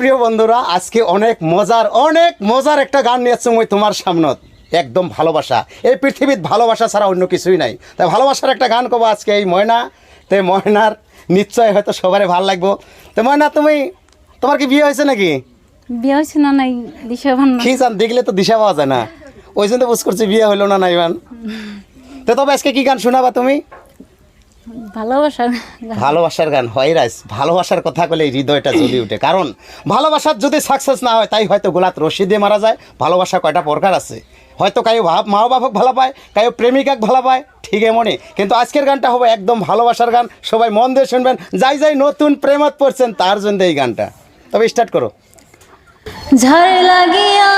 প্রিয় বন্ধুরা আজকে অনেক মজার অনেক মজার একটা গান নিয়ে আসছি মই তোমার সামনত। একদম ভালোবাসা। এই পৃথিবীর ভালোবাসা ছাড়া অন্য কিছুই নাই। তাই ভালোবাসার একটা গান কবো আজকে এই ময়না। তো ময়নার নিশ্চয় হয়তো সবারই ভালো লাগবো। তো ময়না তুমি তোমার কি বিয়ে হয়েছে নাকি? বিয়ে হয়েছে না নাই দিশা ভান কি জান দেখলে তো দিশা পাওয়া যায় না। ওই জন্য বুঝ করছি বিয়ে হইল না না ইমান তো তবে আজকে কি গান শোনাবা তুমি? ভালোবাসা ভালোবাসার গান। হয় রাইস ভালোবাসার কথা বলে হৃদয়টা জ্বলি উঠে। কারণ ভালোবাসার যদি সাকসেস না হয় তাই হয়তো গোলাত রশি দিয়ে মারা যায়। ভালোবাসা কয়টা প্রকার আছে? হয়তো কায়ো ভাব মা বাপক ভালো পায় কায়ো প্রেমিকাক ভালো পায় ঠিক এমনই। কিন্তু আজকের গানটা হবে একদম ভালোবাসার গান। সবাই মন দিয়ে শুনবেন। যাই যাই নতুন প্রেমত পড়ছেন তার জন্য এই গানটা। তবে স্টার্ট করো। ঝড় লাগিয়া